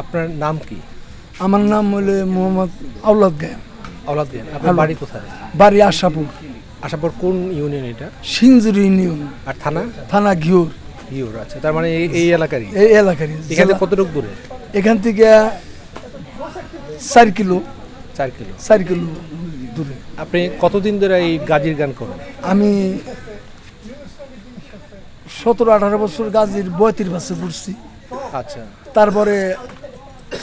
আপনার নাম কি? আমার নাম হলো মোহাম্মদ আউলাদ গায়েম। আওলাদ দিন আপনার বাড়ি কোথায়? বাড়ি আশাপুর। আশাপুর কোন ইউনিয়ন এটা? সিঞ্জুরি ইউনিয়ন। আর থানা? থানা ঘিওর। ঘিওর আচ্ছা তার মানে এই এলাকারই? এই এলাকারই। এখান থেকে কতটুকু দূরে? এখান থেকে চার কিলো। চার কিলো। চার কিলো দূরে। আপনি কতদিন ধরে এই গাজির গান করেন? আমি সতেরো আঠারো বছর গাজীর বয়তির বাসে পড়ছি। আচ্ছা। তারপরে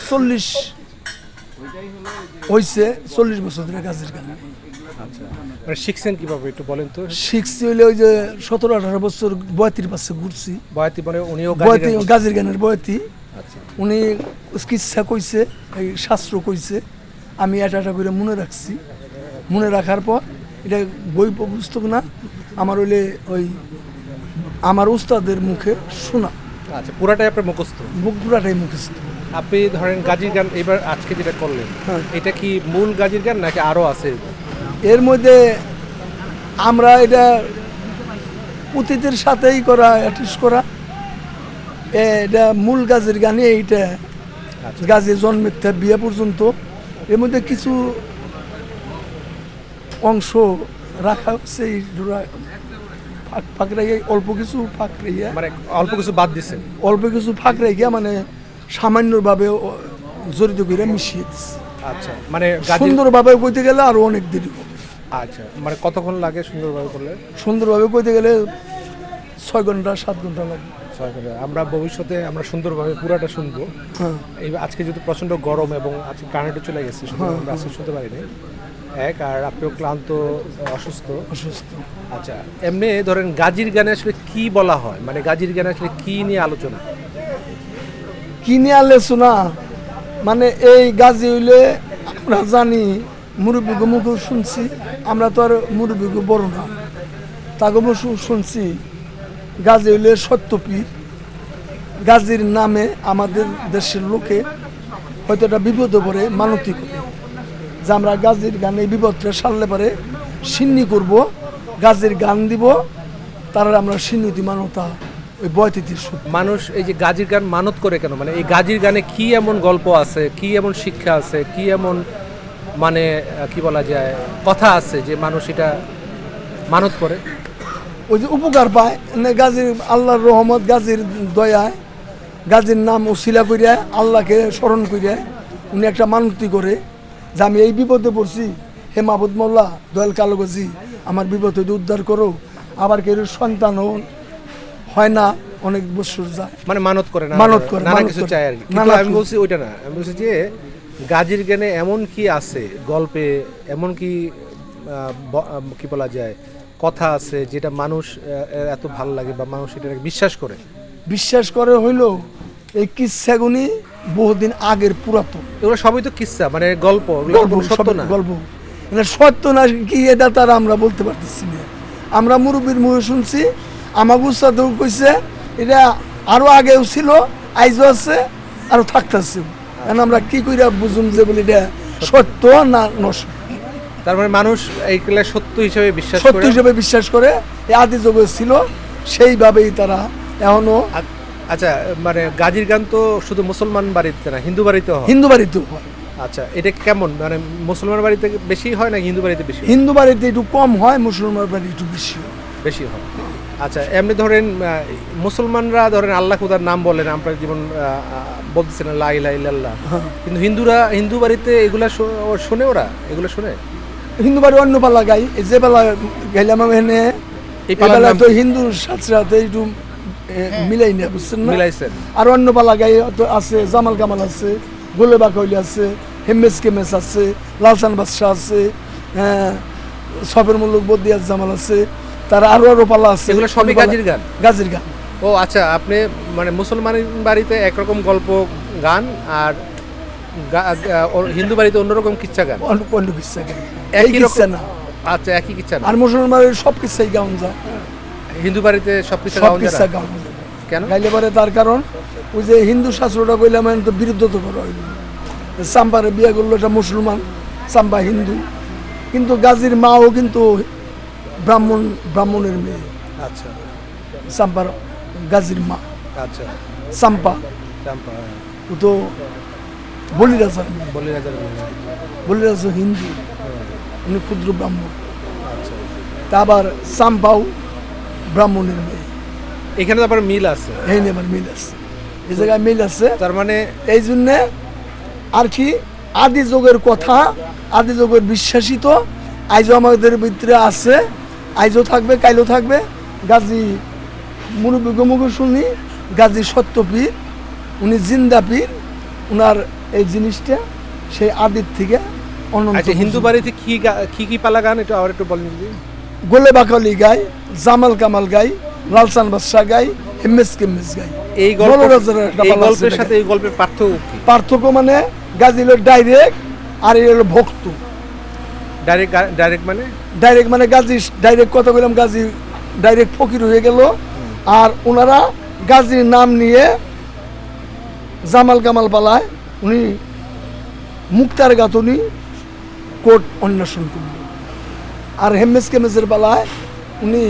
চল্লিশ হয়েছে চল্লিশ বছর ধরে গাজীর গান আচ্ছা মানে শিখছেন কীভাবে একটু বলেন তো? শিখছি হইলে ওই যে সতেরো আঠারো বছর বয়তির পাশে ঘুরছি। বয়াতি মানে উনিও বয়তি গাজীর গানের বয়তি। আচ্ছা। উনি চিকিৎসা কইছে এই শাস্ত্র কইছে। আমি এটা এটা করে মনে রাখছি। মনে রাখার পর এটা বই পুস্তক না আমার হইলে ওই আমার উস্তাদের মুখে শোনা। আচ্ছা পুরাটাই আপনার মুখস্থ? মুখ পুরাটাই মুখস্থ। আপনি ধরেন গাজির গান এবার আজকে যেটা করলেন হ্যাঁ। এটা কি মূল গাজির গান নাকি আরও আছে? এর মধ্যে আমরা এটা পুঁথিদের সাথেই করা অ্যাটিস করা। এটা মূল গাছের গানে এইটা। আচ্ছা। গাছে জন্মের থেকে বিয়ে পর্যন্ত। এর মধ্যে কিছু অংশ রাখা হচ্ছে এই ফাঁক ফাঁক রেখে অল্প কিছু ফাঁক রেখে। মানে অল্প কিছু বাদ দিচ্ছেন অল্প কিছু ফাঁক রেখে মানে সামান্যভাবে জড়িত করে মিশিয়ে দিচ্ছে আচ্ছা মানে সুন্দরভাবে কইতে গেলে আরও অনেক দেরি হবে। আচ্ছা মানে কতক্ষণ লাগে সুন্দরভাবে করলে? সুন্দরভাবে কইতে গেলে ছয় ঘণ্টা সাত ঘণ্টা লাগে। ছয় করে। আমরা ভবিষ্যতে আমরা সুন্দরভাবে পুরাটা শুনব। হ্যাঁ। এই আজকে যেহেতু প্রচণ্ড গরম এবং আজকে কারেন্টও চলে গেছে সুতরাং আমরা আজকে শুনতে পারিনি। এক আর আপনিও ক্লান্ত অসুস্থ। অসুস্থ। আচ্ছা এমনি ধরেন গাজির গানে আসলে কি বলা হয়? মানে গাজির গানে আসলে কি নিয়ে আলোচনা? কিনে আনলে শোনা মানে এই গাজি হইলে আমরা জানি মুরব্বীকে মুখে শুনছি, আমরা তো আর মুরব্বীকে বড় না। তাকে শুনছি, গাজি হইলে সত্যপীর। গাজীর নামে আমাদের দেশের লোকে হয়তো এটা বিপদে পড়ে, মানতি করে। যে আমরা গাজীর গানে এই বিপদটা সারলে পারে সিন্নি করব, গাজীর গান দিব, তারা আমরা সিন্নিতি মানতা। ওই বয়তিথির মানুষ এই যে গাজির গান মানত করে কেন? মানে এই গাজির গানে কি এমন গল্প আছে কি এমন শিক্ষা আছে কি এমন মানে কি বলা যায় কথা আছে যে মানুষ এটা মানত করে? ওই যে উপকার পায় গাজীর আল্লাহর রহমত গাজীর দয়ায় গাজীর নাম উশিলা করিয়া আল্লাহকে স্মরণ করিয়া উনি একটা মানতি করে যে আমি এই বিপদে পড়ছি। হে মাহবুদ মোল্লা দয়াল কালগজি আমার বিপদ হইতে উদ্ধার করো। আবার কেউ সন্তানও হয় না অনেক বছর যায়। মানে মানত করে না মানত করে, নানা কিছু। চায় আর কি। কিন্তু আমি বলছি ওইটা না আমি বলছি যে গাজির গানে এমন কি আছে গল্পে এমন কি কি বলা যায় কথা আছে যেটা মানুষ এত ভালো লাগে বা মানুষ এটা বিশ্বাস করে? বিশ্বাস করে হইল এই কিচ্ছাগুনি বহুদিন আগের পুরাতন। এগুলো সবই তো কিচ্ছা মানে গল্প গল্প সত্য না? গল্প। মানে সত্য না কি এটা তার আমরা বলতে পারতেছি না। আমরা মুরব্বীর মুখে শুনছি আমাকে উস্তাদেও কইছে এটা আরও আগেও ছিল আইজও আছে আরও থাকতেছে। কারণ আমরা কি কইরা বুঝুম যে বলি এটা সত্য না নষ্ট তার মানে মানুষ এইগুলা সত্য হিসেবে বিশ্বাস সত্য হিসেবে বিশ্বাস করে এই আদি যুগে ছিল সেইভাবেই তারা এখনও আচ্ছা মানে গাজির গান তো শুধু মুসলমান বাড়িতে না হিন্দু বাড়িতেও হয়? হিন্দু বাড়িতেও হয়। আচ্ছা এটা কেমন? মানে মুসলমান বাড়িতে বেশি হয় না হিন্দু বাড়িতে বেশি হিন্দু বাড়িতে একটু কম হয় মুসলমান বাড়ি একটু বেশি হয়। বেশি হয়। আচ্ছা এমনি ধরেন মুসলমানরা ধরেন আল্লাহ খুদার নাম বলেন আমরা যেমন বলতেছেন লাই লাই আল্লাহ কিন্তু হিন্দুরা হিন্দু বাড়িতে এগুলা ও শোনে ওরা? এগুলো শোনে? হিন্দু বাড়ি অন্য পালা গাই এই যে বেলা গেলাম আমি এনে এই নাম তো হিন্দু সাথে একটু মিলাই না বুঝছেন না? মিলাইছেন। আর অন্য পালা গাই তো আছে জামাল কামাল আছে গোলে বাকইলি আছে হেমেস কেমেস আছে লালসান বাদশাহ আছে হ্যাঁ সফের মুল্লুক বদিয়াজ জামাল আছে তার আরও আরও পালা আছে। এগুলো সবই গাজির গান? গাজির গান। ও আচ্ছা আপনি মানে মুসলমান বাড়িতে একরকম গল্প গান আর হিন্দু বাড়িতে অন্যরকম কিচ্ছা গান? অন্য কিচ্ছা গান। একই কিচ্ছা না। আচ্ছা একই কিচ্ছা না? আর মুসলমান বাড়ির সব কিচ্ছাই গাউন যায়। হিন্দু বাড়িতে সব কিচ্ছা গাউন যায় কেন? গাইলে পরে তার কারণ ওই যে হিন্দু শাস্ত্রটা কইলাম তো বিরুদ্ধ তো করা হইল। সাম্পারে বিয়ে করল এটা মুসলমান সাম্পা হিন্দু। কিন্তু গাজীর মাও কিন্তু ব্রাহ্মণ ব্রাহ্মণের মেয়ে। আচ্ছা। সাম্পার গাজীর মা। আচ্ছা। সাম্পা। চাম্পা হ্যাঁ। ও তো বলিরাজার মেয়ে। বলি রাজার মেয়ে। বলিরাজ হিন্দু। উনি ক্ষুদ্র ব্রাহ্মণ। আচ্ছা। তা আবার চাম্পাও ব্রাহ্মণের মেয়ে। এখানে তো আবার মিল আছে। এই নিয়ে আমার মিল আছে। এই জায়গায় মিল আছে। তার মানে এই জন্যে আর কি আদি যুগের কথা আদি যুগের বিশ্বাসিত আইজও আমাদের ভিতরে আছে। আইজও থাকবে কাইলও থাকবে। গাজী মুরব্বী মুখে শুনি গাজী সত্যপীর উনি জিন্দা পীর উনার এই জিনিসটা সেই আদির থেকে অনন্ত আচ্ছা হিন্দু বাড়িতে কি কি কি পালা গান? একটু আবার একটু বলেন গোলে বাকালি গাই জামাল কামাল গাই লালসান বাদশাহ গাই হেমেস কেমেস গাই। এই গল্পের সাথে এই গল্পের পার্থক্য পার্থক্য মানে গাজী হলো ডাইরেক্ট আর এই হলো ভক্ত। ডাইরেক্ট ডাইরেক্ট মানে? ডাইরেক্ট মানে গাজী ডাইরেক্ট কথা বললাম গাজী ডাইরেক্ট ফকির হয়ে গেল। আর ওনারা গাজীর নাম নিয়ে জামাল কামাল পালায়। উনি মুক্তার গাতনি কোর্ট অন্বেষণ করল। আর হেমেস কেমেসের পালায় উনি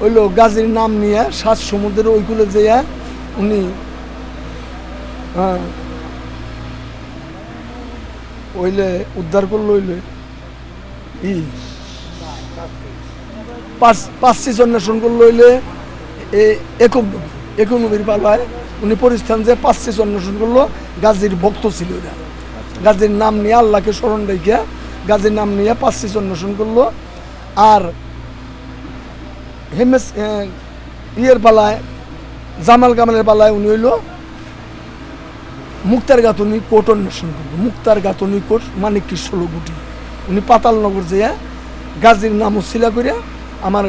হইল গাজীর নাম নিয়ে সাত সমুদ্রের ওইগুলো যেয়া উনি ওইলে উদ্ধার করল হইলে। ই পাঁচ পাঁচটি সন্ন্যাসন করল হইলে এ একক নবী নবীর পালায় উনি পরিস্থান যে পাঁচটি সন্ন্যাসন করল গাজীর ভক্ত ছিল এরা গাজীর নাম নিয়ে আল্লাহকে স্মরণ রেখে গাজীর নাম নিয়ে পাঁচটি সন্ন্যাসন করল আর হেমেস ইয়ের পালায় জামাল কামালের পালায় উনি হইল মুক্তার গাতনি কোট অন্বেষণ করব মুক্তার গাতনি কোট মানিক কি ষোলো গুটি। উনি পাতালনগর যেয়া গাজীর নাম উশিলা করে আমার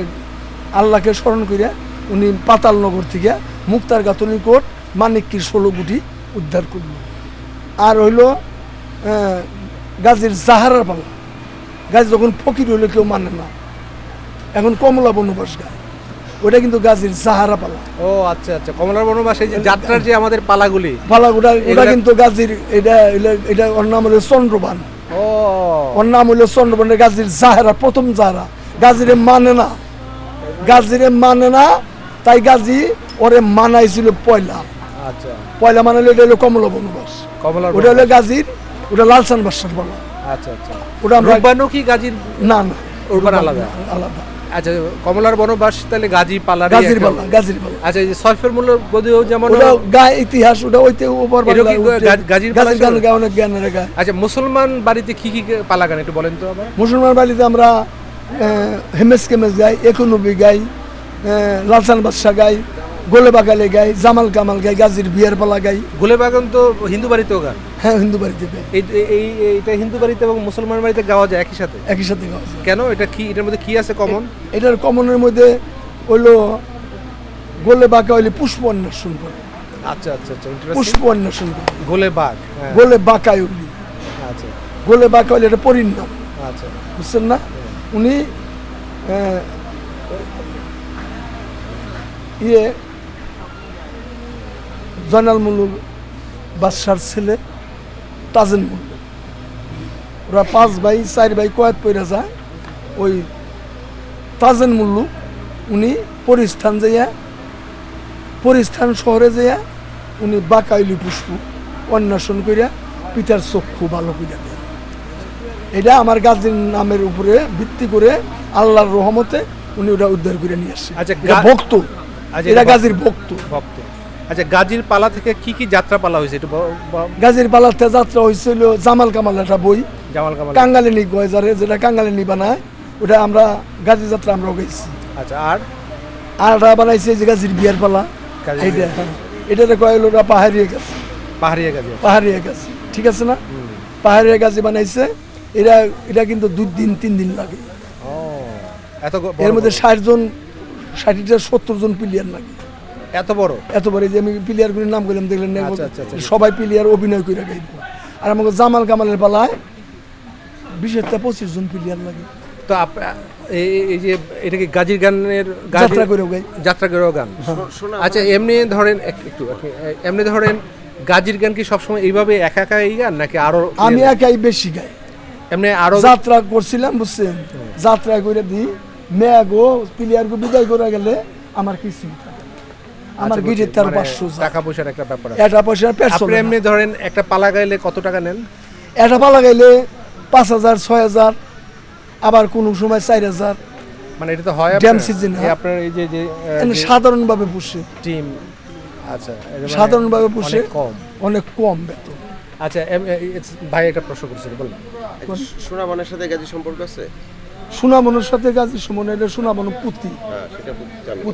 আল্লাহকে স্মরণ করে উনি পাতালনগর থেকে মুক্তার গাতনি কোট মানিক কি ষোলো গুটি উদ্ধার করল। আর হইল গাজীর জাহারার পালা। গাজী যখন ফকির হইলে কেউ মানে না। এখন কমলা বনবাস গায়। ওটা কিন্তু গাজীর জাহারা পালা। ও আচ্ছা আচ্ছা। কমলার বনবাস এই যে যাত্রার যে আমাদের পালাগুলি পালা ওটা কিন্তু গাজীর এটা এটা- ওর নাম হলো চন্দ্রবান। ওর নাম হলো চন্দ্রবনের গাজীর জাহেরা প্রথম জাহেরা। গাজীরে মানে না। গাজীরে মানে না তাই গাজী ওরে মানাইছিল পয়লা। আচ্ছা। পয়লা মানে হলো এটা হলো কমলা বনবাস। কমলার ওটা হলো। গাজীর ওটা লালসান বাসার বলা। আচ্ছা আচ্ছা। ওটা আমরা কি গাজীর? না না। রূপবান আলাদা। আলাদা। আচ্ছা কমলার বনবাস তাহলে গাজী পালার গাজীর পালা গাজীর পালা। আচ্ছা এই যে সরফের মূল্য বোধেও যেমন ওটা গায়ে ইতিহাস ওটা ওইতে উপর গাজীর পালা গাজীর গান? গায়ে অনেক জ্ঞানের গায়ে আচ্ছা মুসলমান বাড়িতে কি কি পালা গান একটু বলেন তো আবার। মুসলমান বাড়িতে আমরা হেমেস কেমেস গাই একুনবী গাই লালসান বাদশাহ গাই গোলে বাগালে গাই জামাল কামাল গাই গাজীর বিয়ার পালা গাই। গোলে বাগান তো হিন্দু বাড়িতেও গান। হ্যাঁ হিন্দু বাড়িতে এই এইটা হিন্দু বাড়িতে এবং মুসলমান বাড়িতে গাওয়া যায় একই সাথে? একই সাথে গাওয়া যায়। কেন? এটা কি এটার মধ্যে কি আছে কমন এটার কমনের মধ্যে হইল গোলে বাঁকা হইলে পুষ্প অন্বেষণ করে। আচ্ছা আচ্ছা আচ্ছা পুষ্প অন্বেষণ করে। গোলে বাঘ হ্যাঁ। গোলে বাঁকায় উনি আচ্ছা। গোলে বাঁকা হইলে এটা পরিণাম। আচ্ছা। বুঝছেন না? উনি আহ, ইয়ে জয়নাল মুল্লুক বাদশার ছেলে। তাজেন ওরা পাঁচ ভাই চার ভাই কয়েক পইরা যায়। ওই তাজেন মুল্লুক উনি পরিস্থান যাইয়া পরিস্থান শহরে যাইয়া উনি বাকাইলি পুষ্প অন্বেষণ করিয়া পিতার চক্ষু ভালো করিয়া দেয় এটা আমার গাজীর নামের উপরে ভিত্তি করে আল্লাহর রহমতে উনি ওটা উদ্ধার করে নিয়ে আসে। আচ্ছা, ভক্ত। আচ্ছা, এটা গাজীর ভক্ত। ভক্ত। আচ্ছা গাজীর পালা থেকে কি কি যাত্রা পালা হয়েছে? একটু ব- ব- গাজীর পালাতে যাত্রা হয়েছিল জামাল কামাল একটা বই। জামাল কামাল কাঙ্গালিনী কয় যারে যেটা কাঙ্গালিনী বানায় ওটা আমরা গাজী যাত্রা আমরা গেছি। আচ্ছা আর? আর একটা বানাইছে যে গাজীর বিয়ার পালা। গাজীর এইটা বিয়ার। হ্যাঁ এটাতে কয় হলো ওটা পাহাড়িয়া গাছ পাহাড়িয়া গাজী পাহাড়িয়া গাছ ঠিক আছে না? পাহাড়িয়া গাছই বানাইছে। এটা এটা কিন্তু দুই দিন তিন দিন লাগে। ও এত গ- বড় এর মধ্যে বড়। ষাট জন ষাটটা সত্তর জন প্লেয়ার লাগে। এত বড়? এতবারে যে আমি প্লেয়ারগুলির নাম করলাম দেখলেন না? আচ্ছা, আচ্ছা, আচ্ছা। সবাই প্লেয়ার অভিনয় করে গাইব আর আমাকে জামাল কামালের পালায় বিশেষটা পঁচিশ জন প্লেয়ার লাগে। তো এই যে এটা কি গাজীর গানের যাত্রা করেও গাই। যাত্রা করেও গান। আচ্ছা এমনি ধরেন এক- একটু এমনি ধরেন গাজীর গান কি সবসময় এইভাবে একা একা এই গান নাকি আরও আমি একাই বেশি গাই। এমনি আরও যাত্রা করছিলাম বুঝছেন? যাত্রা করে দিই মেয়া গো প্লেয়ার গো বিদায় করে গেলে আমার কিছু। আমার আচ্ছা, গিরির তার মানে পাঁচশো টাকা পয়সার একটা ব্যাপার এটা পয়সা পেট আপনি এমনি ধরেন একটা পালা গাইলে কত টাকা নেন? এটা পালা গেলে পাঁচ হাজার ছয় হাজার আবার কোনো সময় চার হাজার। মানে এটা তো হয় এই হ্যাঁ। আপনার এই যে যে সাধারণভাবে পুষে। টিম আচ্ছা মানে সাধারণভাবে পুষে। অনেক কম। অনেক কম বেতন। আচ্ছা ভাই একটা প্রশ্ন করছিল বলুন। সোনামানের সাথে গাজী সম্পর্ক আছে? সুনামনের সাথে গাজী সুমন এটা সুনামন পুঁতি। হ্যাঁ সেটা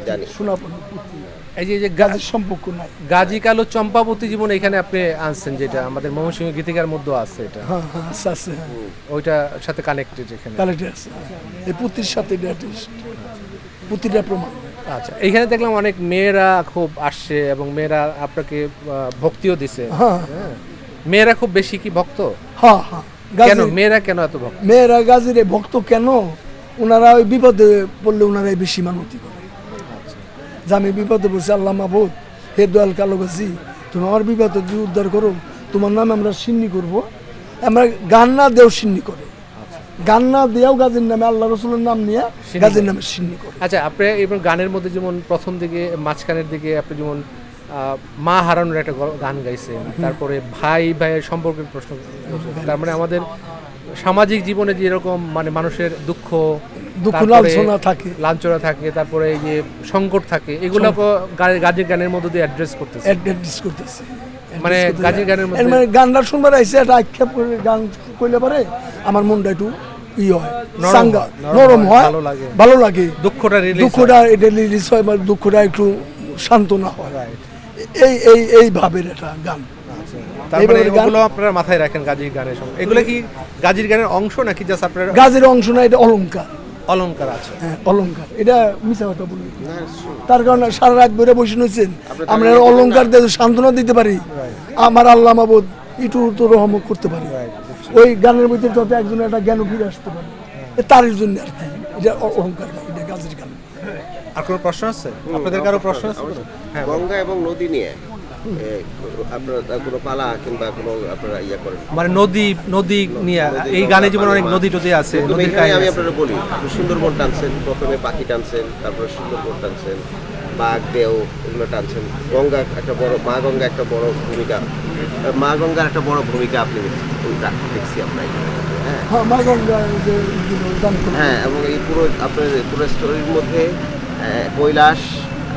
জানি। সুনামন পুঁতি। এই যে গাজীর সম্পর্ক নাই। গাজী কালো চম্পাবতী জীবন এখানে আপনি আনছেন যেটা আমাদের ময়মনসিংহ গীতিকার মধ্যে আছে এটা। হ্যাঁ হ্যাঁ আছে আছে হ্যাঁ। ওইটার সাথে কানেক্টেড এখানে। কালেক্টর আছে হ্যাঁ। এই পুঁতির সাথে। পুঁতিটা প্রমাণ। আচ্ছা এখানে দেখলাম অনেক মেয়েরা খুব আসছে এবং মেয়েরা আপনাকে ভক্তিও দিছে। মেয়েরা খুব বেশি কি ভক্ত? হ্যাঁ হ্যাঁ। কেন? মেয়েরা কেন এত ভক্ত? মেয়েরা গাজীর ভক্ত কেন? ওনারা ওই বিপদে পড়লে ওনারাই বেশি মানতি করে যে আমি বিপদে পড়ছি আল্লাহ মাহবুদ হে দয়াল কালো গাজী তুমি আমার বিপদে যদি উদ্ধার করো তোমার নামে আমরা সিন্নি করব। আমরা গান না দেও সিন্নি করে। গান না দেও গাজীর নামে আল্লাহ রসুলের নাম নিয়ে গাজীর নামে সিন্নি করে। আচ্ছা আপনি এবার গানের মধ্যে যেমন প্রথম দিকে মাঝখানের দিকে আপনি যেমন মা হারানোর একটা গান গাইছেন তারপরে ভাই ভাইয়ের সম্পর্কের প্রশ্ন। তার মানে আমাদের সামাজিক জীবনে যেরকম মানে মানুষের দুঃখ দুঃখ লাঞ্ছনা থাকে। লাঞ্ছনা থাকে তারপরে এই যে সংকট থাকে এগুলো গাজের গানের মধ্যে দিয়ে অ্যাড্রেস করতেছে। অ্যাডভার্টাইজ করতেছে। মানে গাজীর গানের মধ্যে- মানে গানটা শুনবার আইসে একটা আক্ষেপ করে গান কইলে পারে আমার মনটা একটু ই হয়। হয়, নরম হয়, ভালো লাগে। ভালো লাগে। দুঃখটা রিলিজ দুঃখটা এটা রিলিজ হয় বা দুঃখটা একটু সান্ত্বনা হয়। এই এই এই ভাবের একটা গান। তারপরে এগুলো আপনারা মাথায় রাখেন গাজীর গানের সময় এগুলো কি গাজীর গানের অংশ নাকি জাস্ট আপনার গাজের অংশ না এটা অলংকার। অলংকার আছে। হ্যাঁ অলংকার। এটা মিশা কথা বলি তার কারণে সারা রাত ধরে বসে রয়েছেন। আমরা অলংকার দিয়ে সান্ত্বনা দিতে পারি। আমার আল্লাহ মাবুদ একটু তো রহম করতে পারি। ওই গানের মধ্যে যত একজন একটা জ্ঞান ফিরে আসতে পারে। তার জন্য আর কি। এটা অহংকার না এটা গাছের গান। আর কোনো প্রশ্ন আছে? আপনাদের কারও প্রশ্ন আছে হ্যাঁ গঙ্গা এবং নদী নিয়ে আপনারা কোনো পালা কিংবা কোনো আপনারা ইয়া করেন? মানে নদী নদী নিয়ে এই গানে যেমন অনেক নদী টদী আছে নদীর কাহিনী আমি আপনারা বলি সুন্দরবন টানছেন প্রথমে পাখি টানছেন তারপরে সুন্দরবন টানছেন বাঘ দেও এগুলো টানছেন। গঙ্গা একটা বড় মা গঙ্গা একটা বড় ভূমিকা মা গঙ্গার একটা বড় ভূমিকা আপনি দেখছি আপনার হ্যাঁ। হ্যাঁ। হ্যাঁ এবং এই পুরো আপনার পুরো স্টোরির মধ্যে কৈলাস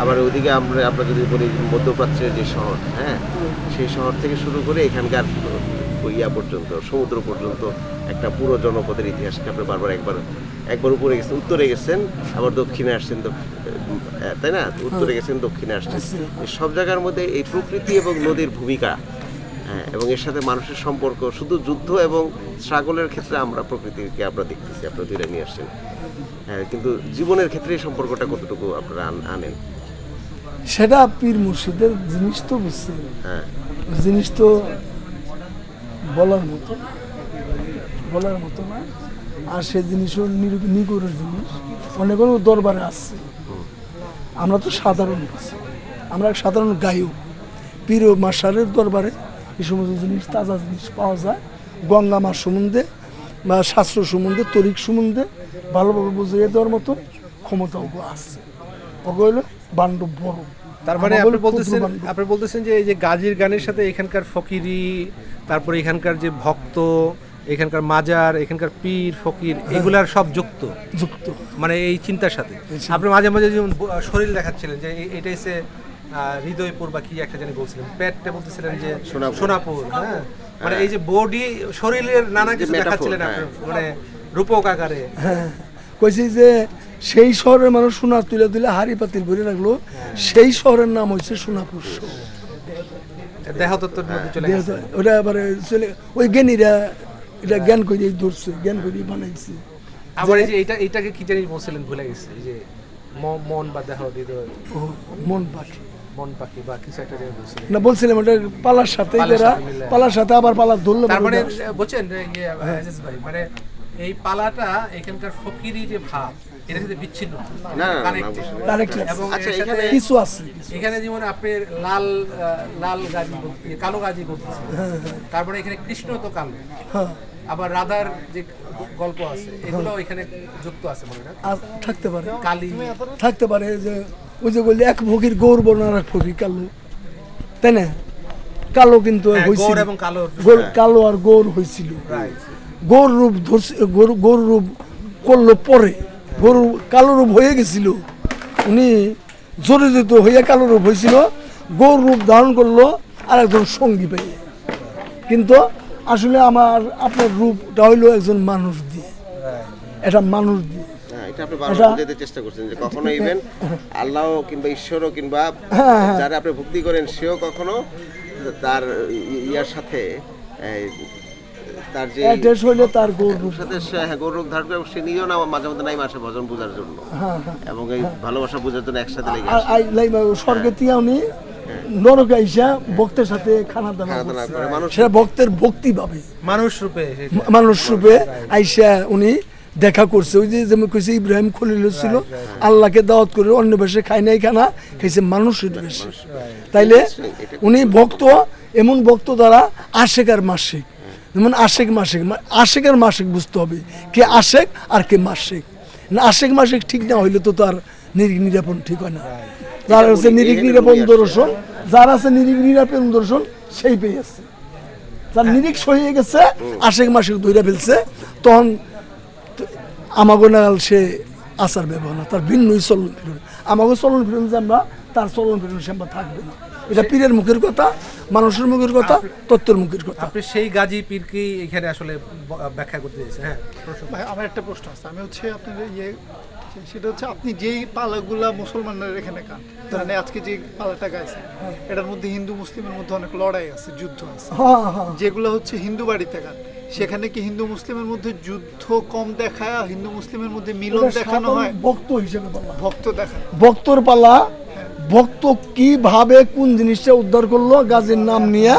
আবার ওইদিকে আমরা আমরা যদি বলি মধ্যপ্রাচ্যের যে শহর হ্যাঁ? সেই শহর থেকে শুরু করে এখানকার ইয়া পর্যন্ত সমুদ্র পর্যন্ত একটা পুরো জনপদের ইতিহাসকে আপনি বারবার একবার একবার উপরে গেছেন উত্তরে গেছেন আবার দক্ষিণে আসছেন তাই না? উত্তরে গেছেন দক্ষিণে আসছেন। এই সব জায়গার মধ্যে এই প্রকৃতি এবং নদীর ভূমিকা হ্যাঁ এবং এর সাথে মানুষের সম্পর্ক শুধু যুদ্ধ এবং স্ট্রাগলের ক্ষেত্রে আমরা প্রকৃতিকে আমরা দেখতেছি আপনারা ধরে নিয়ে আসছেন। হ্যাঁ কিন্তু জীবনের ক্ষেত্রে এই সম্পর্কটা কতটুকু আপনারা আনেন? সেটা পীর মুর্শিদের জিনিস তো বুঝছি। হ্যাঁ। জিনিস তো বলার মতো বলার মতো না। আর সে জিনিসও নিগুড়ের জিনিস। অনেক দরবারে আসছে আমরা তো সাধারণ। আমরা সাধারণ গায়ক। পীর ও মাসারের দরবারে এই সমস্ত জিনিস তাজা জিনিস পাওয়া যায়। গঙ্গা মার সম্বন্ধে বা শাস্ত্র সম্বন্ধে তরিক সম্বন্ধে ভালোভাবে বুঝিয়ে দেওয়ার মতো ক্ষমতা ওগো আছে। ওগো হলো বান্ডব বড় তার মানে আপনি বলতেছেন আপনি বলতেছেন যে এই যে গাজীর গানের সাথে এখানকার ফকিরি তারপরে এখানকার যে ভক্ত এখানকার মাজার এখানকার পীর ফকির এগুলার সব যুক্ত? যুক্ত। মানে এই চিন্তার সাথে? আপনি মাঝে মাঝে যেমন শরীর দেখাচ্ছিলেন যে এটা এসে হৃদয়পুর বা কি একটা জানি বলছিলেন পেটটা বলতেছিলেন যে সোনাপুর। সোনাপুর হ্যাঁ? মানে এই যে বডি শরীরের নানা কিছু দেখাচ্ছিলেন আপনি হ্যাঁ। মানে রূপক আকারে। হ্যাঁ। কইছি যে সেই শহরের মানুষ সোনা তুলে তুলে হাড়ি পাতিল ভরে রাখল। সেই শহরের নাম হচ্ছে সোনাপুর শহর ওটা আবার চলে ওই জ্ঞানীরা এটা জ্ঞান ধরছে জ্ঞান বানাইছে। আবার এই যে এটা এইটাকে কি জানি বলছিলেন ভুলে গেছি। এই যে মন বা দেহ মন পাখি। মন পাখি বা কিছু একটা বলছিলেন। না বলছিলাম ওটা পালার সাথে এরা পালার সাথে আবার পালা ধরলো তার মানে বুঝছেন যে ইয়ে, ভাই মানে এই পালাটা এখানকার ফকিরি যে ভাব বিচ্ছিন্ন। না, আচ্ছা, এখানে- কিছু আছে এখানে যেমন আপনি লাল লাল গাজি কালো গাজি বলতেছেন তারপরে এখানে কৃষ্ণ তো কালো। হ্যাঁ। আবার রাধার যে গল্প আছে এগুলো এখানে যুক্ত আছে মনে না? থাকতে পারে। কালী। থাকতে পারে যে ওই যে বললি এক ফকির গৌর বর্ণ আর এক ফকির কালো। তাই না? কালো কিন্তু হ্যাঁ, হয়েছিল কালো কালো আর গৌর হয়েছিল. গৌর রূপ ধরছে গরু গরু রূপ করল পরে। গরু কালো রূপ হয়ে গেছিল। উনি জড়িত হইয়া কালো রূপ হয়েছিল গৌর রূপ ধারণ করল আর একজন সঙ্গী পেয়ে। কিন্তু আসলে আমার আপনার রূপটা হইল একজন মানুষ দিয়ে। এটা মানুষ দিয়ে। হ্যাঁ, এটা আপনি বারবার বোঝাতে চেষ্টা করছেন যে কখনো ইভেন আল্লাহ কিংবা ঈশ্বরও কিংবা হ্যাঁ। যারা আপনি ভক্তি করেন সেও কখনো তার ইয়ার সাথে তার যে হইলে তার গৌর। রূপ সাথে সে হ্যাঁ, গৌরব ধারণ করে এবং সে নিজেও না মাঝে মধ্যে নাই মাসে ভজন বোঝার জন্য। হ্যাঁ হ্যাঁ। এবং এই ভালোবাসা বোঝার জন্য একসাথে লেগে আসে। স্বর্গে তিয়া উনি নরকে আইসা ভক্তের সাথে খানা দানা মানুষ সেটা ভক্তের ভক্তি ভাবে। মানুষ রূপে মানুষ রূপে আইসা উনি দেখা করছে। ওই যে যেমন কইছে ইব্রাহিম খলিল ছিল আল্লাহকে দাওয়াত করে অন্য বেশে খাই নাই খানা খাইছে মানুষের বেশে তাইলে উনি ভক্ত এমন ভক্ত দ্বারা আশেক আর মাসিক। যেমন আশেক মাসিক আশেক আর মাসিক বুঝতে হবে। কে আশেক আর কে মাসিক না আশেক মাসিক ঠিক না হইলে তো তার নিরিখ নিরাপন ঠিক হয় না। যার উনি- নিরিখ নিরাপন দর্শন যার আছে নিরিখ নিরাপন দর্শন সেই পেয়ে আছে। যার হয়ে। গেছে আশেক মাসিক দইরা ফেলছে তখন আমাগো নাগাল সে আচার ব্যবহার তার ভিন্নই চলন ফিরন আমাগো চলন ফিরন যে আমরা তার চলন ফিরন সে আমরা থাকবে না। এটা পীরের মুখের কথা মানুষের মুখের কথা তত্ত্বের মুখের কথা। আপনি সেই গাজী পীরকেই এখানে আসলে ব্যাখ্যা করতে দিয়েছেন হ্যাঁ ভাই আমার একটা প্রশ্ন আছে। আমি হচ্ছে আপনার ইয়ে সেটা হচ্ছে আপনি যেই পালাগুলা মুসলমানরা এখানে কান ধরেন আজকে যে পালাটা গাইছেন এটার মধ্যে হিন্দু মুসলিমের মধ্যে অনেক লড়াই আছে যুদ্ধ আছে। হ্যাঁ হ্যাঁ যেগুলো হচ্ছে হিন্দু বাড়িতে গান সেখানে কি হিন্দু মুসলিমের মধ্যে যুদ্ধ কম দেখায় হিন্দু মুসলিমের মধ্যে মিলন দেখানো হয়? ভক্ত হিসেবে ভক্ত দেখা ভক্তর পালা ভক্ত কীভাবে কোন জিনিসটা উদ্ধার করল গাজীর নাম নিয়ে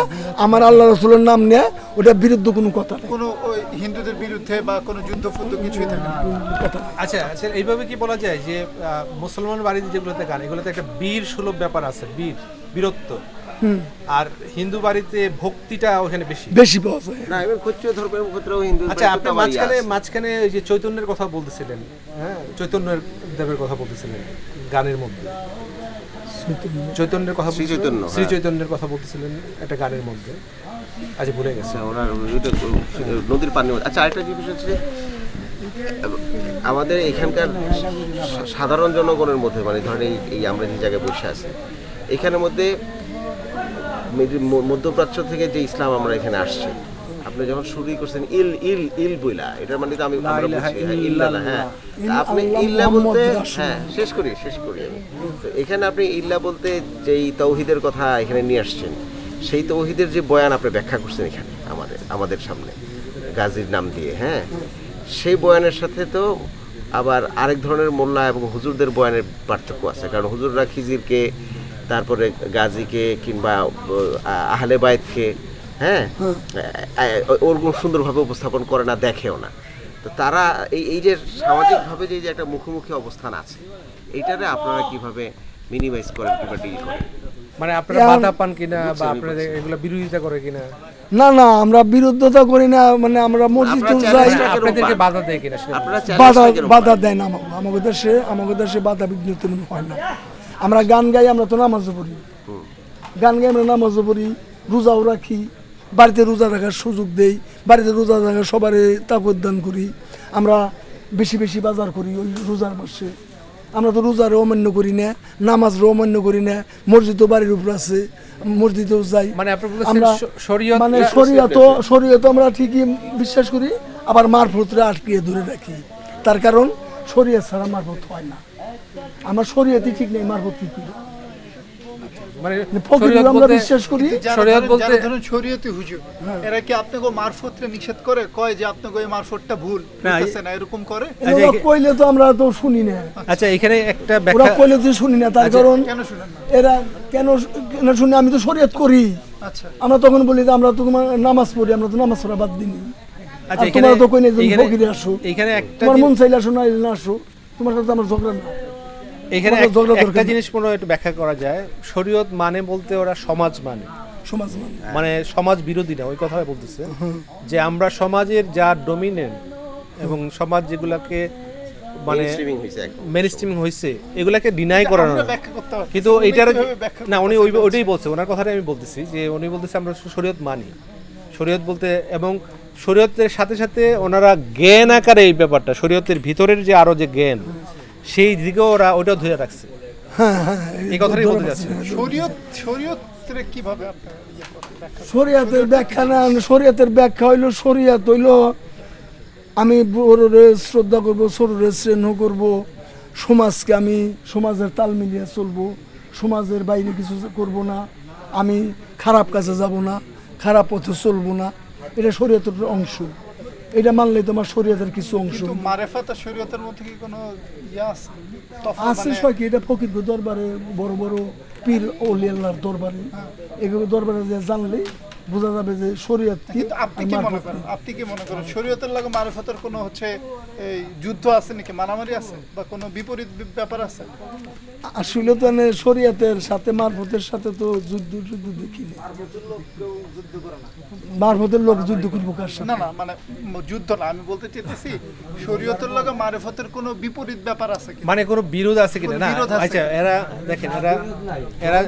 আমার আল্লাহ রসুলের নাম নিয়ে ওটা বিরুদ্ধে কোনো কথা নেই। কোনো ওই হিন্দুদের বিরুদ্ধে বা কোনো যুদ্ধ ফুদ্ধ কিছুই থাকে না। আচ্ছা আচ্ছা এইভাবে কি বলা যায় যে মুসলমান বাড়িতে যেগুলোতে গান এগুলোতে একটা বীর সুলভ ব্যাপার আছে বীর বীরত্ব। আর হিন্দু বাড়িতে ভক্তিটা ওখানে বেশি। বেশি পাওয়া যায়। না এবার ক্ষত্রিয় ধর্মের ক্ষেত্রেও হিন্দু আচ্ছা আপনি মাঝখানে মাঝখানে ওই যে চৈতন্যের কথা বলতেছিলেন হ্যাঁ চৈতন্যের দেবের কথা বলতেছিলেন গানের মধ্যে। চৈতন্যের কথা শ্রী? চৈতন্য, শ্রী হ্যাঁ। চৈতন্যের কথা বলতেছিলেন একটা গানের মধ্যে আচ্ছা ভুলে গেছে আচ্ছা ওনার নদীর পানি আচ্ছা আরেকটা জিনিস হচ্ছে আমাদের এখানকার সাধারণ জনগণের মধ্যে মানে ধরেন এই- এই আমরা যে জায়গায় বসে আছি এখানের মধ্যে মধ্যপ্রাচ্য থেকে যে ইসলাম আমরা এখানে আসছে আপনি যখন শুরু করছেন ইল ইল ইল বইলা এটার মানে তো আমি আমরা বুঝছি হ্যাঁ, ইল্লাল্লাহ, হ্যাঁ। আপনি ইল্লা বলতে হ্যাঁ শেষ করি শেষ করি আমি। তো এখানে আপনি ইল্লা বলতে যেই তৌহিদের কথা এখানে নিয়ে আসছেন সেই তৌহিদের যে বয়ান আপনি ব্যাখ্যা করছেন এখানে আমাদের আমাদের সামনে গাজীর নাম দিয়ে হ্যাঁ? সেই বয়ানের সাথে তো আবার আরেক ধরনের মোল্লা এবং হুজুরদের বয়ানের পার্থক্য আছে কারণ হুজুররা খিজিরকে তারপরে গাজীকে কিংবা আহ, আহলে বাইতকে হ্যাঁ? ওরকম সুন্দরভাবে উপস্থাপন করে না দেখেও না। তো তারা এই এই যে সামাজিকভাবে যে যে একটা মুখোমুখি অবস্থান আছে এইটারে আপনারা কীভাবে মিনিমাইজ করেন কিংবা ডিল করেন? মানে আপনারা বাধা পান কিনা বা আপনারা এগুলো বিরোধিতা করে কিনা? না না আমরা বিরুদ্ধতা করি না মানে আমরা মসজিদে যাই। আপনাদেরকে বাধা দেয় কিনা বাধা বাধা দেয় না আমাদের দেশে আমাদের দেশে বাধা বিঘ্ন তেমন হয় না। আমরা গান গাই আমরা তো নামাজও পড়ি। গান গাই আমরা নামাজও পড়ি রোজাও রাখি। বাড়িতে রোজা রাখার সুযোগ দেই বাড়িতে রোজা রাখার সবারে তাকত দান করি। আমরা বেশি বেশি বাজার করি ওই রোজার মাসে। আমরা তো রোজার অমান্য করি না নামাজ অমান্য করি না মসজিদও বাড়ির উপর আছে মসজিদেও যাই। মানে আমরা শ- শরীয়ত মানে শরীয়ত শরীয়ত আমরা ঠিকই বিশ্বাস করি আবার মারফতরে আটকিয়ে ধরে রাখি। তার কারণ শরীয়ত ছাড়া মারফত হয় না। আমার শরীয়তই ঠিক নেই মারফত কি করি মানে ফকির আমরা বিশ্বাস করি। শরীয়ত বলতে- ধরেন শরীয়তি হুজুর এরা কি আপনাকে মারফতটা নিষেধ করে? কয় যে আপনাকে ওই মারফতটা ভুল? না, হইতাছে না এরকম করে? আচ্ছা, কইলে তো আমরা তো শুনি না। আচ্ছা এখানে একটা ওরা কইলে তো শুনি না তার আচ্ছা, কারণ কেন শুনেন না? এরা কেন কেন শুনি? আমি তো শরীয়ত করি। আচ্ছা। আমরা তখন বলি যে আমরা তো তোমার নামাজ পড়ি আমরা তো নামাজ পড়া বাদ দিনি আচ্ছা এখানে তোমরা তো কই না যে ফকিরে আসো। এখানে একটা তোমার মন চাইলে আসো না না আসো তোমার সাথে আমার ঝগড়া না। এখানে একটা জিনিস মনে হয় একটু ব্যাখ্যা করা যায়। শরীয়ত মানে বলতে ওরা সমাজ মানে। সমাজ মানে মানে সমাজ বিরোধী না ওই কথাই বলতেছে। যে আমরা সমাজের যা ডমিনেন্ট এবং সমাজ যেগুলাকে মানে হয়েছে এগুলাকে ডিনাই করানো কিন্তু না উনি ওই ওইটাই বলছে ওনার কথাটাই আমি বলতেছি যে উনি বলতেছে আমরা শরীয়ত মানি। শরীয়ত বলতে এবং শরীয়তের সাথে সাথে ওনারা জ্ঞান আকারে এই ব্যাপারটা শরীয়তের ভিতরের যে আরও যে জ্ঞান সেই দিকে ওরা ওটাও ধরে রাখছে। হ্যাঁ হ্যাঁ এই কথাটাই বলতে যাচ্ছে শরীয়ত কীভাবে আপনার ইয়ে ব্যাখ্যা করেন? শরিয়াতের ব্যাখ্যা না শরিয়াতের ব্যাখ্যা হইল শরিয়াত হইল আমি বড়রে শ্রদ্ধা করব ছোটরে স্নেহ করব সমাজকে আমি সমাজের তাল মিলিয়ে চলবো সমাজের বাইরে কিছু করব না আমি খারাপ কাজে যাব না খারাপ পথে চলবো না এটা শরীয়তের অংশ। এটা মানলে তোমার শরীয়তের কিছু অংশ। মারেফাত আর শরীয়তের মধ্যে কি কোনো আছে মানে- সবাই কি এটা ফকির দরবারে বড় বড় পীর ওলিয়াল্লার দরবারে। এগুলো দরবারে জানলে বোঝা যাবে যে শরীয়ত কি কিন্তু আপনি কি মনে করেন? আপনি কি মনে করেন? শরীয়তের লাগে মারেফতের কোনো হচ্ছে এই যুদ্ধ আছে নাকি? মারামারি আছে? বা কোনো বিপরীত ব্যাপার আছে? আসলে তো মানে শরীয়তের সাথে মারফতের সাথে তো যুদ্ধ যুদ্ধ দেখিনি মারফতের লোক যুদ্ধ করব কার সাথে? না না মানে যুদ্ধ না আমি বলতে চাইতেছি শরীয়তের লাগে মারেফতের কোনো বিপরীত ব্যাপার আছে কি মানে কোনো বিরোধ আছে কিনা? না আচ্ছা এরা দেখেন এরা এরা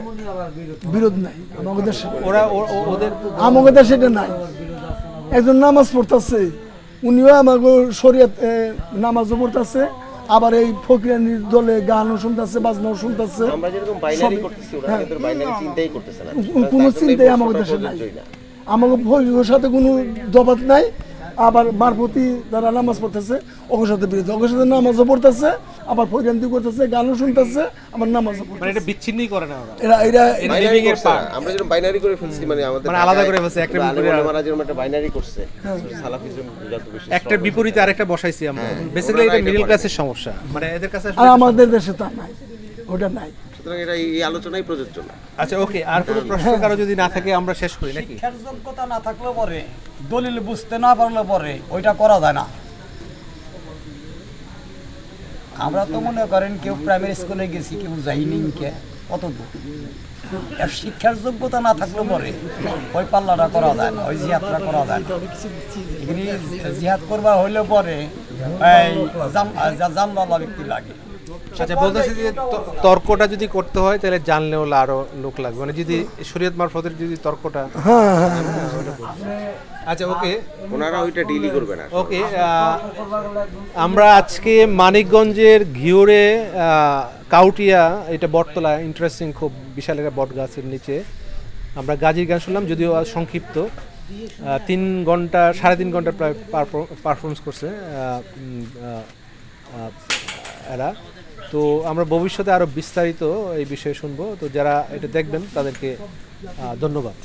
বিরোধ নাই আমাদের ওরা ওদের আমাদের তো সেটা নাই। একজন নামাজ পড়তেছে উনিও আমাকে শরীয়ত নামাজও পড়তেছে আবার এই ফকিরানির দলে গানও শুনতেছে বাজনাও শুনতেছে। হ্যাঁ। কোনো চিন্তাই আমাকে দেশে নাই। আমাকে সাথে কোনো দবাত নাই। আবার মারফতি যারা নামাজ পড়তেছে ওর সাথে বিরোধী ওর সাথে নামাজও পড়তেছে আবার ফকিরান্তি করতেছে গানও শুনতেছে আবার নামাজও মানে পড়তেছে এটা বিচ্ছিন্নই করে না এরা এরা আমরা যেরকম বাইনারি করে ফেলছি মানে আমাদের মানে আলাদা করে ফেলছে, একটা পুরো বিপরীত আলেম আর- যেরকম একটা বাইনারি করছে সালাফিজম যত বেশি একটা বিপরীতে আরেকটা বসাইছি আমরা। বেসিক্যালি এটা এটা মিডল ক্লাসের সমস্যা। মানে এদের কাছে আর আমাদের দেশে তা নাই ওটা নাই। সুতরাং এটা এই আলোচনাই প্রযোজ্য না। আচ্ছা ওকে আর কোনো প্রশ্ন কারও যদি না থাকে আমরা শেষ করি নাকি? শিক্ষার যোগ্যতা না থাকলে পরে দলিল বুঝতে না পারলে পরে ওইটা করা যায় না। আমরা তো মনে করেন কেউ প্রাইমারি স্কুলে গেছি কেউ যাইনি কে কত দূর আর শিক্ষার যোগ্যতা না থাকলে পরে ওই পাল্লাটা করা যায় না ওই জিহাদটা করা যায় না। এখানে জিহাদ করবার হইলে পরে এই জাম- যা- জানওয়ালা ব্যক্তি লাগে। আচ্ছা বলতেছি যে তর্কটা যদি করতে হয় তাহলে জানলে হলে আরও লোক লাগবে। মানে যদি শরীয়ত মারফতের যদি তর্কটা হ্যাঁ হ্যাঁ আচ্ছা ওকে। ওনারা ওইটা ডিলই করবে না। ওকে আমরা আজকে মানিকগঞ্জের ঘিওরে কাউটিয়া এটা বটতলা ইন্টারেস্টিং খুব বিশাল একটা বট গাছের নিচে। আমরা গাজির গান শুনলাম যদিও সংক্ষিপ্ত। তিন ঘণ্টা সাড়ে তিন ঘণ্টা প্রায় পারফরমেন্স করছে এরা। তো আমরা ভবিষ্যতে আরও বিস্তারিত এই বিষয়ে শুনব। তো যারা এটা দেখবেন তাদেরকে ধন্যবাদ।